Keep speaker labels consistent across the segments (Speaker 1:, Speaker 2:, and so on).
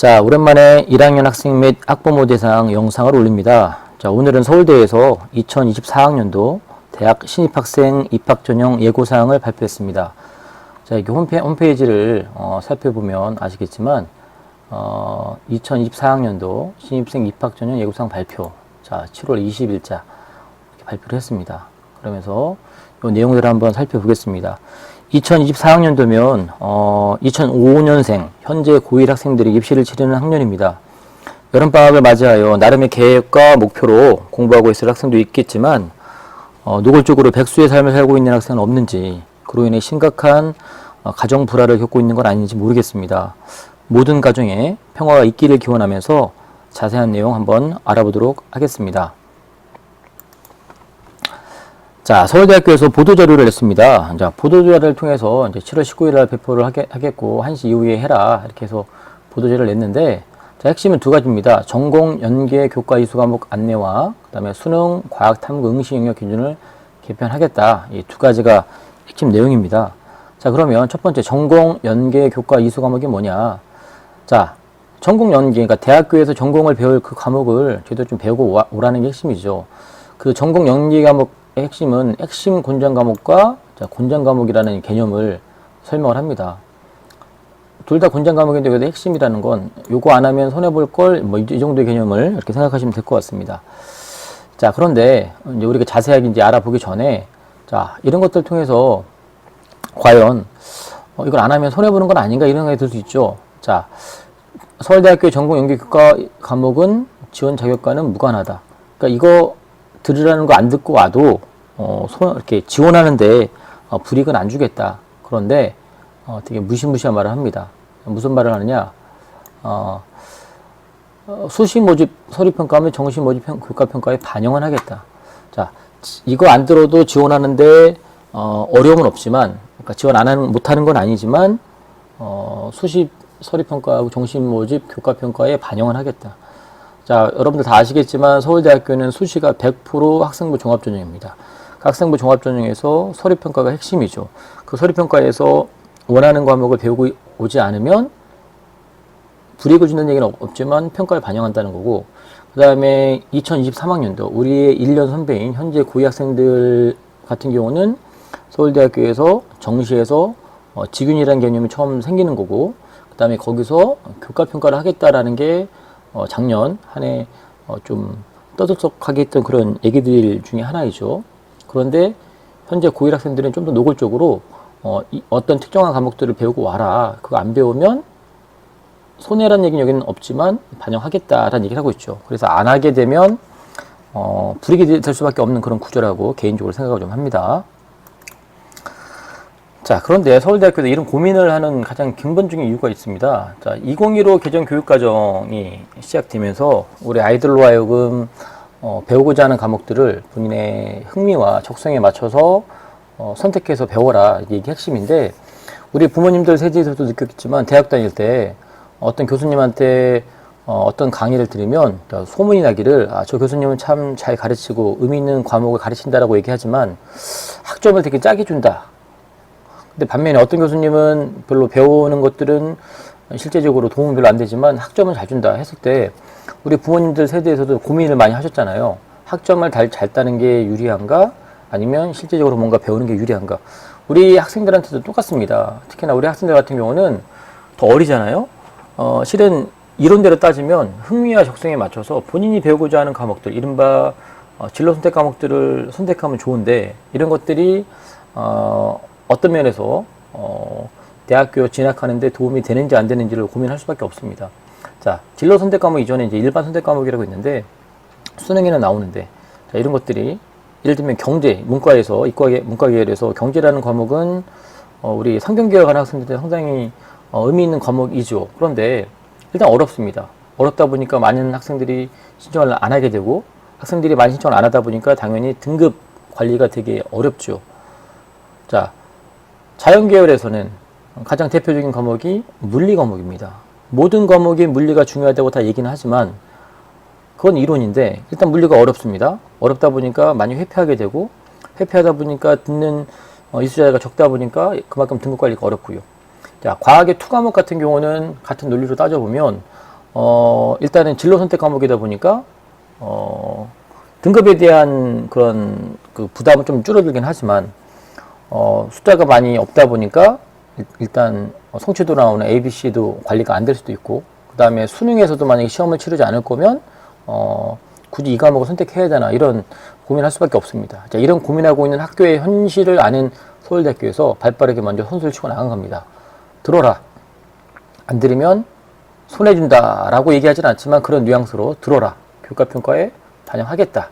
Speaker 1: 자, 오랜만에 1학년 학생 및 학부모 대상 영상을 올립니다. 자, 오늘은 서울대에서 2024학년도 대학 신입학생 입학 전형 예고사항을 발표했습니다. 자, 이게 홈페, 홈페이지를 어, 살펴보면 아시겠지만, 어, 2024학년도 신입생 입학 전형 예고사항 발표. 자, 7월 20일자 이렇게 발표를 했습니다. 그러면서 이 내용들을 한번 살펴보겠습니다. 2024학년도면 어, 2005년생 현재 고1 학생들이 입시를 치르는 학년입니다. 여름방학을 맞이하여 나름의 계획과 목표로 공부하고 있을 학생도 있겠지만 어, 노골적으로 백수의 삶을 살고 있는 학생은 없는지 그로 인해 심각한 어, 가정 불화를 겪고 있는 건 아닌지 모르겠습니다. 모든 가정에 평화가 있기를 기원하면서 자세한 내용 한번 알아보도록 하겠습니다. 자, 서울대학교에서 보도자료를 냈습니다. 자, 보도자료를 통해서 이제 7월 19일 날 배포를 하게, 하겠 고, 1시 이후에 해라. 이렇게 해서 보도자료를 냈는데, 자, 핵심은 두 가지입니다. 전공, 연계, 교과 이수 과목 안내와, 그 다음에 수능, 과학, 탐구, 응시 영역 기준을 개편하겠다. 이 두 가지가 핵심 내용입니다. 자, 그러면 첫 번째, 전공, 연계, 교과 이수 과목이 뭐냐. 자, 전공 연계, 그러니까 대학교에서 전공을 배울 그 과목을 제대로 좀 배우고 와- 오라는 게 핵심이죠. 그 전공 연계 과목의 핵심은 핵심 권장 과목과 자, 권장 과목이라는 개념을 설명을 합니다. 둘 다 권장 과목인데 그래도 핵심이라는 건 요거 안 하면 손해 볼 걸 뭐 이 정도의 개념을 이렇게 생각하시면 될 것 같습니다. 자, 그런데 이제 우리가 자세하게 이제 알아보기 전에 자, 이런 것들 통해서 과연 어, 이걸 안 하면 손해 보는 건 아닌가 이런 생각이 들 수 있죠. 자, 서울대학교 전공 연계교과 과목은 지원 자격과는 무관하다. 그러니까 이거 들으라는 거 안 듣고 와도 어, 소, 이렇게 지원하는데 어, 불이익은 안 주겠다. 그런데 어, 되게 무시무시한 말을 합니다. 무슨 말을 하느냐? 어, 어, 수시 모집 서류 평가하면 정시 모집 평, 교과 평가에 반영은 하겠다. 자, 지- 이거 안 들어도 지원하는데 어, 어려움은 없지만, 그러니까 지원 안 하는 못 하는 건 아니지만 어, 수시 서류 평가하고 정시 모집 교과 평가에 반영은 하겠다. 자, 여러분들 다 아시겠지만 서울대학교는 수시가 100% 학생부 종합전형입니다. 그 학생부 종합전형에서 서류평가가 핵심이죠. 그 서류평가에서 원하는 과목을 배우고 오지 않으면 불이익을 준다는 얘기는 없- 없지만 평가에 반영한다는 거고 그 다음에 2023학년도 우리의 1년 선배인 현재 고2 학생들 같은 경우는 서울대학교에서 정시에서 어, 직윤이라는 개념이 처음 생기는 거고 그 다음에 거기서 교과 평가를 하겠다라는 게 어, 작년 한해 어, 좀 떠들썩하게 했던 그런 얘기들 중에 하나이죠. 그런데 현재 고1 학생들은 좀 더 노골적으로 어, 이, 어떤 특정한 과목들을 배우고 와라. 그거 안 배우면 손해라는 얘기는 여기는 없지만 반영하겠다라는 얘기를 하고 있죠. 그래서 안 하게 되면 어, 불이익이 될 수밖에 없는 그런 구조라고 개인적으로 생각을 좀 합니다. 자, 그런데 서울대학교도 이런 고민을 하는 가장 근본적인 이유가 있습니다. 자, 2015 개정 교육과정이 시작되면서 우리 아이들로 하여금 어, 배우고자 하는 과목들을 본인의 흥미와 적성에 맞춰서 어, 선택해서 배워라. 이게 핵심인데, 우리 부모님들 세대에서도 느꼈겠지만, 대학 다닐 때 어떤 교수님한테 어, 어떤 강의를 들으면 소문이 나기를, 아, 저 교수님은 참 잘 가르치고 의미 있는 과목을 가르친다라고 얘기하지만, 학점을 되게 짜게 준다. 근데 반면에 어떤 교수님은 별로 배우는 것들은 실제적으로 도움이 별로 안 되지만 학점은 잘 준다 했을 때 우리 부모님들 세대에서도 고민을 많이 하셨잖아요. 학점을 잘, 잘 따는 게 유리한가? 아니면 실제적으로 뭔가 배우는 게 유리한가? 우리 학생들한테도 똑같습니다. 특히나 우리 학생들 같은 경우는 더 어리잖아요. 어, 실은 이론대로 따지면 흥미와 적성에 맞춰서 본인이 배우고자 하는 과목들, 이른바 어, 진로 선택 과목들을 선택하면 좋은데 이런 것들이 어, 어떤 면에서 어, 대학교 진학하는데 도움이 되는지 안 되는지를 고민할 수밖에 없습니다. 자, 진로 선택 과목 이전에 이제 일반 선택 과목이라고 있는데 수능에는 나오는데 자, 이런 것들이 예를 들면 경제, 문과에서 이과 문과 계열에서 경제라는 과목은 어, 우리 상경계열하는 학생들한테 상당히 어, 의미 있는 과목이죠. 그런데 일단 어렵습니다. 어렵다 보니까 많은 학생들이 신청을 안 하게 되고 학생들이 많이 신청을 안 하다 보니까 당연히 등급 관리가 되게 어렵죠. 자, 자연계열에서는 가장 대표적인 과목이 물리 과목입니다. 모든 과목이 물리가 중요하다고 다 얘기는 하지만 그건 이론인데 일단 물리가 어렵습니다. 어렵다 보니까 많이 회피하게 되고 회피하다 보니까 듣는 어, 이수자가 적다 보니까 그만큼 등급 관리가 어렵고요. 자, 과학의 투 과목 같은 경우는 같은 논리로 따져보면 어, 일단은 진로 선택 과목이다 보니까 어, 등급에 대한 그런 그 부담은 좀 줄어들긴 하지만 어, 숫자가 많이 없다 보니까 일- 일단 어, 성취도 나오는 ABC도 관리가 안 될 수도 있고 그 다음에 수능에서도 만약에 시험을 치르지 않을 거면 어, 굳이 이 과목을 선택해야 되나 이런 고민할 수밖에 없습니다. 자, 이런 고민하고 있는 학교의 현실을 아는 서울대학교에서 발빠르게 먼저 선수를 치고 나간 겁니다. 들어라. 안 들으면 손해준다라고 얘기하진 않지만 그런 뉘앙스로 들어라. 교과평가에 반영하겠다.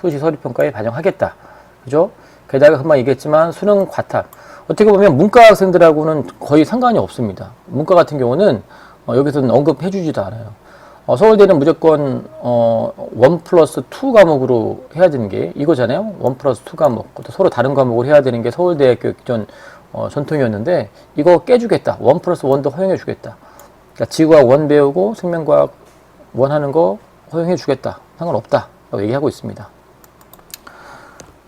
Speaker 1: 수시 서류평가에 반영하겠다. 그죠? 게다가 금방 얘기했지만 수능 과탑. 어떻게 보면 문과 학생들하고는 거의 상관이 없습니다. 문과 같은 경우는 어, 여기서는 언급해 주지도 않아요. 어, 서울대는 무조건 어, 1 플러스 2 과목으로 해야 되는 게 이거잖아요. 1 플러스 2 과목. 또 서로 다른 과목을 해야 되는 게 서울대학교 기존 어, 전통이었는데 이거 깨주겠다. 1 플러스 1도 허용해 주겠다. 그러니까 지구과학 원 배우고 생명과학 원 하는 거 허용해 주겠다. 상관없다. 라고 얘기하고 있습니다.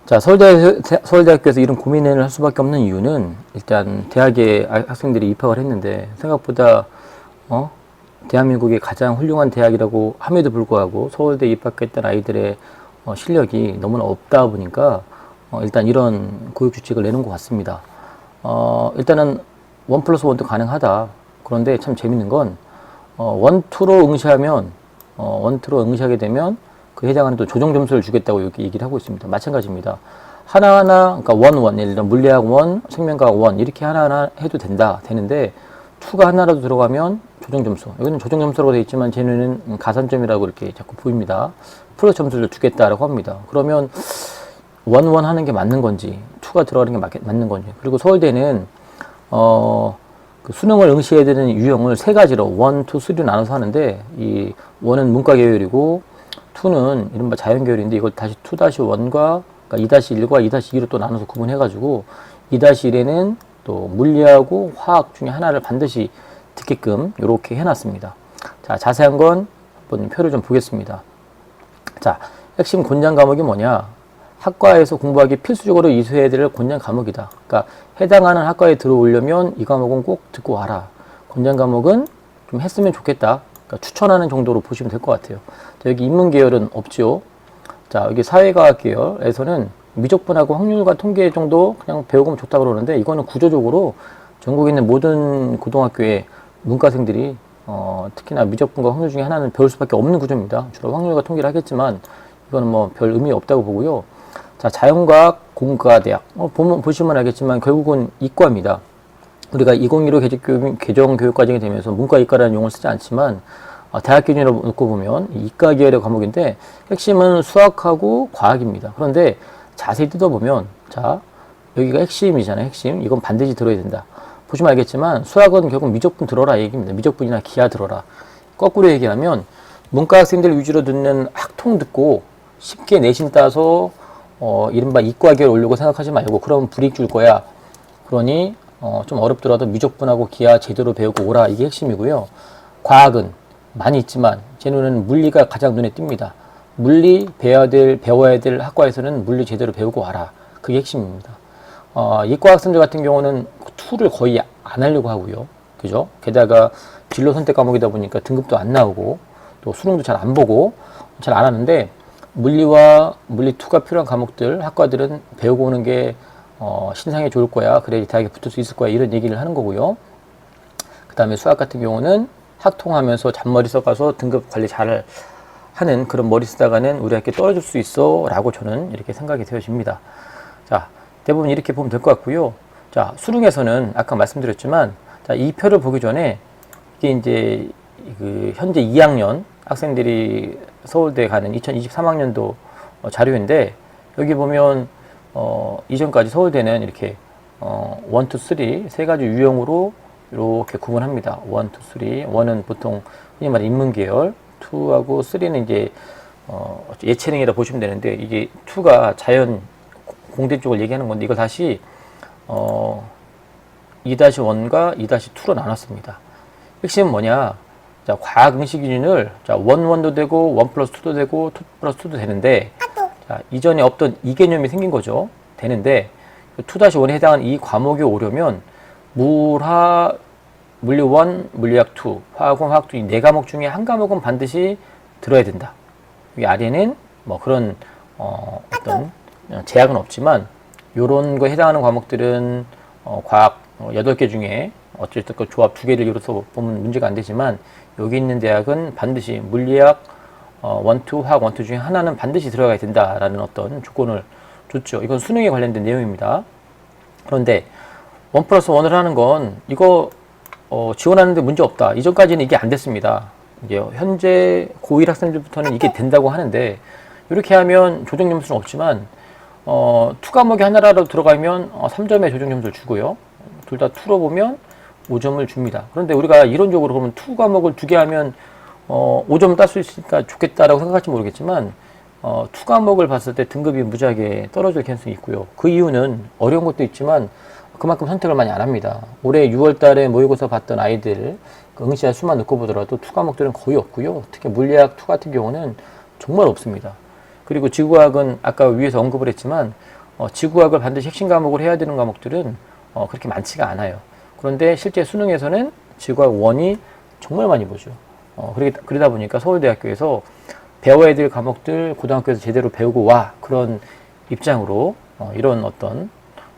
Speaker 1: 자, 서울대, 서울대학교에서 이런 고민을 할 수밖에 없는 이유는 일단 대학에 아- 학생들이 입학을 했는데 생각보다 어? 대한민국의 가장 훌륭한 대학이라고 함에도 불구하고 서울대 입학했던 아이들의 어, 실력이 너무나 없다 보니까 어, 일단 이런 교육 규칙을 내는 것 같습니다. 어, 일단은 원 플러스 원도 가능하다. 그런데 참 재밌는 건 어, 원투로 응시하면 어, 원투로 응시하게 되면 그 해당하는 또 조정 점수를 주겠다고 이렇게 얘기를 하고 있습니다. 마찬가지입니다. 하나하나 그러니까 원, 원, 예를 들어 물리학 원, 생명과학 원 이렇게 하나하나 해도 된다 되는데 투가 하나라도 들어가면 조정 점수. 여기는 조정 점수라고 되어 있지만 쟤네는 가산점이라고 이렇게 자꾸 보입니다. 플러스 점수를 주겠다라고 합니다. 그러면 원원 하는 게 맞는 건지 투가 들어가는 게 맞, 맞는 건지 그리고 서울대는 어, 그 수능을 응시해야 되는 유형을 세 가지로 원, 투, 쓰리로 나눠서 하는데 이 원은 문과 계열이고 투는 이른바 자연 계열인데 이걸 다시 투 다시 원과 그러니까 2 다시 1과 2 다시 2로 또 나눠서 구분해가지고 2 다시 1에는 또 물리하고 화학 중에 하나를 반드시 듣게끔 이렇게 해놨습니다. 자 자세한 건 한번 표를 좀 보겠습니다. 자, 핵심 권장 과목이 뭐냐? 학과에서 공부하기 필수적으로 이수해야 될 권장 과목이다. 그러니까 해당하는 학과에 들어오려면 이 과목은 꼭 듣고 와라. 권장 과목은 좀 했으면 좋겠다. 그러니까 추천하는 정도로 보시면 될 것 같아요. 자, 여기 인문 계열은 없죠. 자, 여기 사회과학 계열에서는 미적분하고 확률과 통계 정도 그냥 배우면 좋다 그러는데 이거는 구조적으로 전국에 있는 모든 고등학교의 문과생들이 어, 특히나 미적분과 확률 중에 하나는 배울 수밖에 없는 구조입니다. 주로 확률과 통계를 하겠지만 이거는 뭐 별 의미 없다고 보고요. 자, 자연과학 공과대학 어, 보면 보시면 알겠지만 결국은 이과입니다. 우리가 2015 개정 교육, 과정이 되면서 문과 이과라는 용어를 쓰지 않지만 어, 대학 기준으로 놓고 보면 이 이과 계열의 과목인데 핵심은 수학하고 과학입니다. 그런데 자세히 뜯어보면 자 여기가 핵심이잖아요. 핵심 이건 반드시 들어야 된다. 보시면 알겠지만 수학은 결국 미적분 들어라 얘기입니다. 미적분이나 기하 들어라. 거꾸로 얘기하면 문과 학생들 위주로 듣는 학통 듣고 쉽게 내신 따서 어, 이른바 이과 계열 올려고 생각하지 말고 그러면 불이익 줄 거야. 그러니 어, 좀 어렵더라도 미적분하고 기하 제대로 배우고 오라 이게 핵심이고요. 과학은 많이 있지만 제 눈에는 물리가 가장 눈에 띕니다. 물리 배워야 될 배워야 될 학과에서는 물리 제대로 배우고 와라. 그게 핵심입니다. 어, 이과 학생들 같은 경우는 툴을 거의 안 하려고 하고요. 그죠? 게다가 진로 선택 과목이다 보니까 등급도 안 나오고 또 수능도 잘 안 보고 잘 안 하는데 물리와 물리 2가 필요한 과목들 학과들은 배우고 오는 게 어, 신상에 좋을 거야. 그래야 대학에 붙을 수 있을 거야. 이런 얘기를 하는 거고요. 그 다음에 수학 같은 경우는 학통하면서 잔머리 써가서 등급 관리 잘 하는 그런 머리 쓰다가는 우리 학교 떨어질 수 있어 라고 저는 이렇게 생각이 되어집니다. 자, 대부분 이렇게 보면 될 것 같고요. 자, 수능에서는 아까 말씀드렸지만 자, 이 표를 보기 전에 이게 이제 그 현재 2학년 학생들이 서울대 가는 2023학년도 어, 자료인데 여기 보면 어, 이전까지 서울대는 이렇게 어, 1, 2, 3, 세 가지 유형으로 이렇게 구분합니다. 1, 2, 3. 1은 보통 흔히 말해 인문 계열, 2하고 3는 이제 어, 예체능이라 보시면 되는데 이게 2가 자연 공대 쪽을 얘기하는 건데 이걸 다시 어, 2-1과 2-2로 나눴습니다. 핵심은 뭐냐? 자, 과학 응시 기준을 자, 1, 1도 되고 1 플러스 2도 되고 2 플러스 2도 되는데 자, 이전에 없던 이 개념이 생긴 거죠. 되는데 2-1에 해당하는 이 과목이 오려면 물화 물리 1, 물리학 2, 화학원, 화학 2, 이네 과목 중에 한 과목은 반드시 들어야 된다. 이 아래는 뭐 그런 어, 어떤 제약은 없지만 요런 거에 해당하는 과목들은 어, 과학 어, 8개 중에 어쨌든 그 조합 두 개를 이뤄서 보면 문제가 안 되지만 여기 있는 대학은 반드시 물리학 어, 원투 화학 원투 중에 하나는 반드시 들어가야 된다라는 어떤 조건을 줬죠. 이건 수능에 관련된 내용입니다. 그런데 원 플러스 원을 하는 건 이거 어, 지원하는데 문제 없다. 이전까지는 이게 안 됐습니다. 이제 현재 고1 학생들부터는 이게 된다고 하는데 이렇게 하면 조정 점수는 없지만 어, 투 과목이 하나라도 들어가면 어, 3점의 조정 점수를 주고요. 둘 다 투로 보면 5점을 줍니다. 그런데 우리가 이론적으로 그러면 투 과목을 두 개 하면 어, 5점 딸 수 있으니까 좋겠다라고 생각할지 모르겠지만 어, 투 과목을 봤을 때 등급이 무지하게 떨어질 가능성이 있고요. 그 이유는 어려운 것도 있지만 그만큼 선택을 많이 안 합니다. 올해 6월 달에 모의고사 봤던 아이들 그 응시할 수만 놓고 보더라도 투 과목들은 거의 없고요. 특히 물리학 투 같은 경우는 정말 없습니다. 그리고 지구과학은 아까 위에서 언급을 했지만 어, 지구과학을 반드시 핵심 과목으로 해야 되는 과목들은 어, 그렇게 많지가 않아요. 그런데 실제 수능에서는 지구과학 원이 정말 많이 보죠. 어, 그러다, 그러다 보니까 서울대학교에서 배워야 될 과목들 고등학교에서 제대로 배우고 와 그런 입장으로 어, 이런 어떤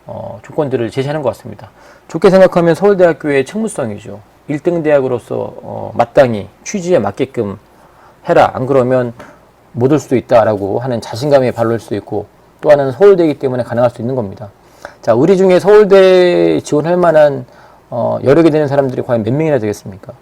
Speaker 1: 어, 조건들을 제시하는 것 같습니다. 좋게 생각하면 서울대학교의 책무성이죠. 1등 대학으로서 어, 마땅히 취지에 맞게끔 해라. 안 그러면 못 올 수도 있다라고 하는 자신감의 발로일 수도 있고 또 하나는 서울대이기 때문에 가능할 수 있는 겁니다. 자, 우리 중에 서울대 지원할 만한 어, 개 되는 사람들이 과연 몇 명이나 되겠습니까?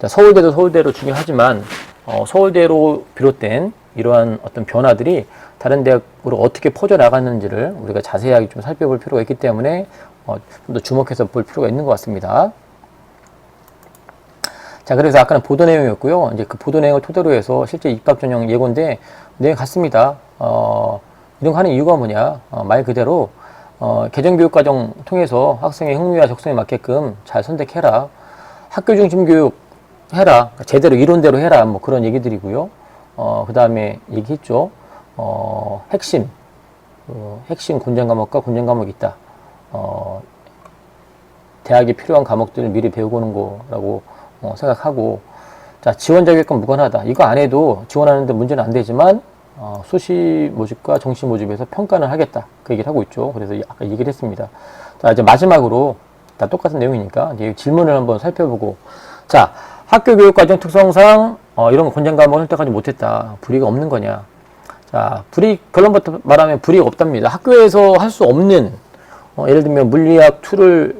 Speaker 1: 자, 서울대도 서울대로 중요하지만 어, 서울대로 비롯된 이러한 어떤 변화들이 다른 대학으로 어떻게 퍼져 나갔는지를 우리가 자세하게 좀 살펴볼 필요가 있기 때문에 어, 좀 더 주목해서 볼 필요가 있는 것 같습니다. 자, 그래서 아까는 보도 내용이었고요. 이제 그 보도 내용을 토대로 해서 실제 입학 전형 예고인데 내용 같습니다. 어, 이런 거 하는 이유가 뭐냐? 어, 말 그대로 어, 개정교육과정 통해서 학생의 흥미와 적성에 맞게끔 잘 선택해라. 학교 중심 교육 해라. 제대로 이론대로 해라. 뭐 그런 얘기들이고요. 어, 그 다음에 얘기했죠. 어, 핵심. 어, 핵심 군장 과목과 군장 과목이 있다. 어, 대학에 필요한 과목들을 미리 배우고 오는 거라고 어, 생각하고 자 지원 자격권 무관하다. 이거 안 해도 지원하는데 문제는 안 되지만 어, 수시 모집과 정시 모집에서 평가는 하겠다. 그 얘기를 하고 있죠. 그래서 아까 얘기를 했습니다. 자 이제 마지막으로 다 똑같은 내용이니까 이제 질문을 한번 살펴보고 자 학교 교육 과정 특성상 어, 이런 권장 과목을 선택하지 못했다. 불이익 없는 거냐? 자 불이익 결론부터 말하면 불이익 없답니다. 학교에서 할 수 없는 어, 예를 들면 물리학 2를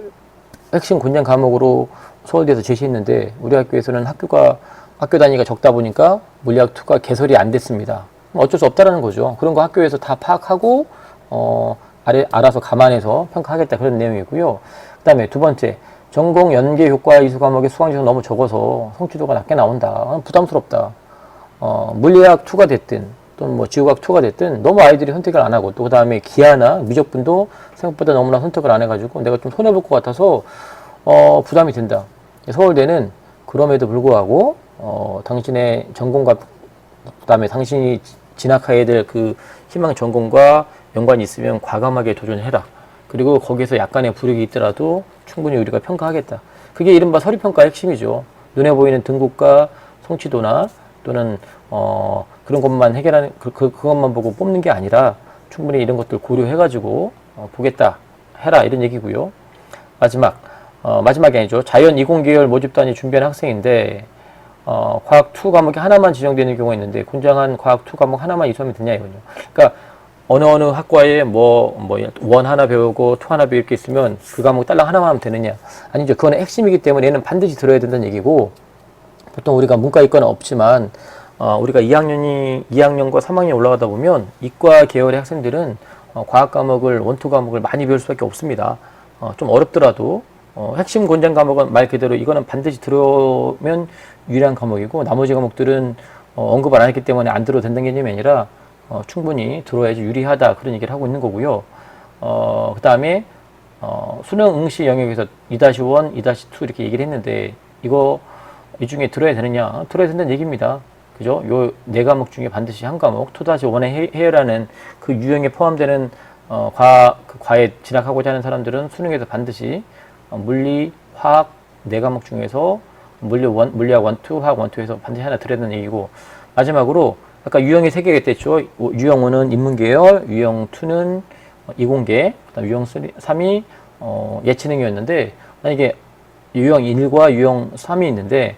Speaker 1: 핵심 권장 과목으로 서울대에서 제시했는데 우리 학교에서는 학교가 학교 단위가 적다 보니까 물리학 2가 개설이 안 됐습니다. 어쩔 수 없다라는 거죠. 그런 거 학교에서 다 파악하고 어 알아서 감안해서 평가하겠다 그런 내용이고요. 그 다음에 두 번째 전공 연계 효과 이수 과목의 수강 지수가 너무 적어서 성취도가 낮게 나온다. 아, 부담스럽다. 어 물리학 2가 됐든 또는 뭐 지구과학 2가 됐든 너무 아이들이 선택을 안 하고 또 그다음에 기하나 미적분도 생각보다 너무나 선택을 안 해가지고 내가 좀 손해 볼 것 같아서 어 부담이 된다. 서울대는 그럼에도 불구하고 어, 당신의 전공과 그다음에 당신이 진학해야 될 그 희망 전공과 연관이 있으면 과감하게 도전해라. 그리고 거기에서 약간의 불이익이 있더라도 충분히 우리가 평가하겠다. 그게 이른바 서류 평가의 핵심이죠. 눈에 보이는 등급과 성취도나 또는 어, 그런 것만 해결하는 그, 그, 그것만 보고 뽑는 게 아니라 충분히 이런 것들 고려해 가지고 어, 보겠다 해라 이런 얘기고요. 마지막 어, 마지막이 아니죠. 자연 이공계열 모집단이 준비한 학생인데 어, 과학 2 과목이 하나만 지정되는 경우가 있는데 군장한 과학 2 과목 하나만 이수하면 되냐 이거죠. 그러니까 어느 어느 학과에 뭐, 뭐, 원 하나 배우고 투 하나 배울 게 있으면 그 과목 딸랑 하나만 하면 되느냐. 아니죠. 그건 핵심이기 때문에 얘는 반드시 들어야 된다는 얘기고 보통 우리가 문과 이과는 없지만 어, 우리가 2학년이 2학년과 3학년 올라가다 보면 이과 계열의 학생들은 어, 과학 과목을 원투 과목을 많이 배울 수밖에 없습니다. 어, 좀 어렵더라도 어, 핵심 권장 과목은 말 그대로 이거는 반드시 들어오면 유리한 과목이고 나머지 과목들은 어, 언급을 안 했기 때문에 안 들어도 된다는 개념이 아니라 어, 충분히 들어야지 유리하다 그런 얘기를 하고 있는 거고요. 어, 그 다음에 어, 수능 응시 영역에서 2-1, 2-2 이렇게 얘기를 했는데 이거 이 중에 들어야 되느냐? 들어야 된다는 얘기입니다. 그죠? 요 네 과목 중에 반드시 한 과목 2-1에 해열하는 그 유형에 포함되는 어, 과, 그 과에 진학하고자 하는 사람들은 수능에서 반드시 어, 물리, 화학, 네 과목 중에서 물리 원, 물리학 원투, 화학 원투에서 반드시 하나 들어야 되는 얘기고 마지막으로 아까 유형이 세 개가 있댔죠. 유형 1은 인문계열, 유형 2는 이공계, 그다음 유형 3이 어, 예체능이었는데 만약에 유형 1과 유형 3이 있는데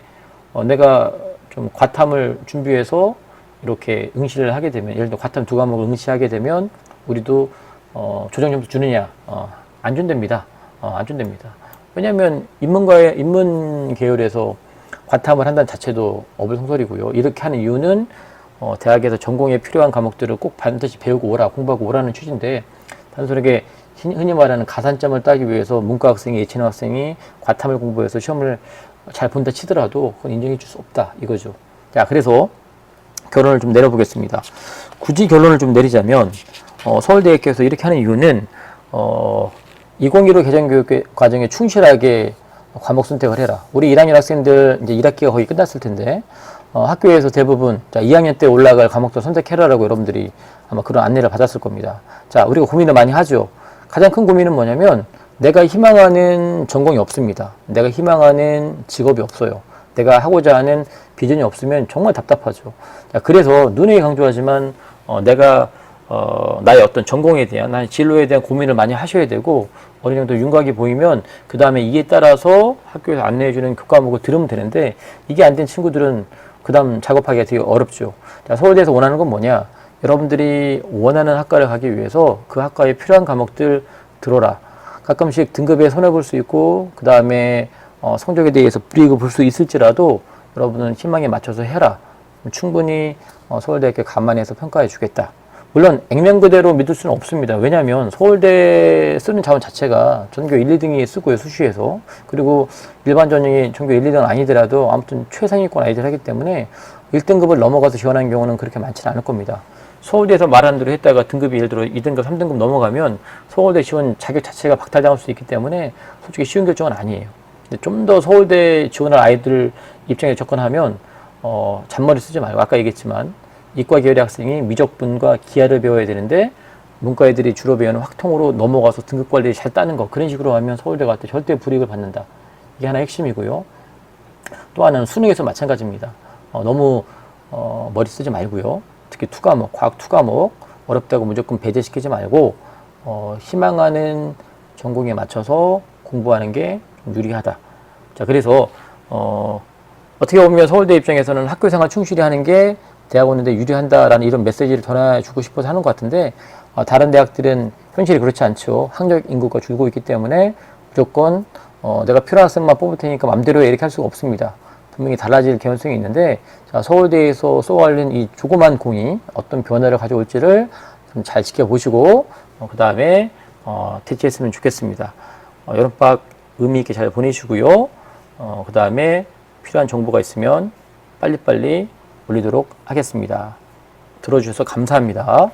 Speaker 1: 어, 내가 좀 과탐을 준비해서 이렇게 응시를 하게 되면 예를 들어 과탐 두 과목을 응시하게 되면 우리도 어, 조정 점수 주느냐 어, 안 준답니다. 어, 안 준답니다. 왜냐하면 인문과의 인문 계열에서 과탐을 한다는 자체도 어불성설이고요. 이렇게 하는 이유는 어, 대학에서 전공에 필요한 과목들을 꼭 반드시 배우고 오라, 공부하고 오라는 취지인데 단순하게 흔- 흔히 말하는 가산점을 따기 위해서 문과 학생이 예체능 학생이 과탐을 공부해서 시험을 잘 본다 치더라도 그건 인정해 줄 수 없다 이거죠. 자, 그래서 결론을 좀 내려보겠습니다. 굳이 결론을 좀 내리자면 어, 서울대학교에서 이렇게 하는 이유는 어, 2015 개정교육 과정에 충실하게 과목 선택을 해라. 우리 1학년 학생들 이제 1학기가 거의 끝났을 텐데 어, 학교에서 대부분 자 2학년 때 올라갈 과목도 선택해라라고 여러분들이 아마 그런 안내를 받았을 겁니다. 자 우리가 고민을 많이 하죠. 가장 큰 고민은 뭐냐면 내가 희망하는 전공이 없습니다. 내가 희망하는 직업이 없어요. 내가 하고자 하는 비전이 없으면 정말 답답하죠. 자, 그래서 눈에 강조하지만 어, 내가 어, 나의 어떤 전공에 대한 나의 진로에 대한 고민을 많이 하셔야 되고 어느 정도 윤곽이 보이면 그 다음에 이에 따라서 학교에서 안내해주는 교과목을 들으면 되는데 이게 안 된 친구들은 그 다음 작업하기가 되게 어렵죠. 자, 서울대에서 원하는 건 뭐냐? 여러분들이 원하는 학과를 가기 위해서 그 학과에 필요한 과목들 들어라. 가끔씩 등급에 손해볼 수 있고 그 다음에 어, 성적에 대해서 불이익을 볼 수 있을지라도 여러분은 희망에 맞춰서 해라. 충분히 어, 서울대학교 감안해서 평가해 주겠다. 물론 액면 그대로 믿을 수는 없습니다. 왜냐하면 서울대 쓰는 자원 자체가 전교 1, 2등이 쓰고요 수시에서 그리고 일반 전형이 전교 1, 2등은 아니더라도 아무튼 최상위권 아이들 하기 때문에 1등급을 넘어가서 지원하는 경우는 그렇게 많지는 않을 겁니다. 서울대에서 말한 대로 했다가 등급이 예를 들어 2등급, 3등급 넘어가면 서울대 지원 자격 자체가 박탈당할 수 있기 때문에 솔직히 쉬운 결정은 아니에요. 좀 더 서울대 지원할 아이들 입장에 접근하면 어, 잔머리 쓰지 말고 아까 얘기했지만 이과 계열의 학생이 미적분과 기하를 배워야 되는데 문과 애들이 주로 배우는 확통으로 넘어가서 등급 관리 잘 따는 거 그런 식으로 하면 서울대 갈때 절대 불이익을 받는다. 이게 하나 핵심이고요. 또 하나는 수능에서 마찬가지입니다. 어, 너무 어, 머리 쓰지 말고요. 특히 투 과목, 과학 투 과목 어렵다고 무조건 배제시키지 말고 어, 희망하는 전공에 맞춰서 공부하는 게좀 유리하다. 자, 그래서 어, 어떻게 보면 서울대 입장에서는 학교 생활 충실히 하는 게 대학 오는데 유리한다라는 이런 메시지를 전해주고 싶어서 하는 것 같은데 어, 다른 대학들은 현실이 그렇지 않죠. 학력 인구가 줄고 있기 때문에 무조건 어, 내가 필요한 학생만 뽑을 테니까 맘대로 해 이렇게 할 수가 없습니다. 분명히 달라질 개연성이 있는데 자, 서울대에서 쏘아올린 이 조그만 공이 어떤 변화를 가져올지를 좀 잘 지켜보시고 어, 그 다음에 어, 대체했으면 좋겠습니다. 어, 여름방학 의미 있게 잘 보내시고요. 어, 그 다음에 필요한 정보가 있으면 빨리빨리 올리도록 하겠습니다. 들어주셔서 감사합니다.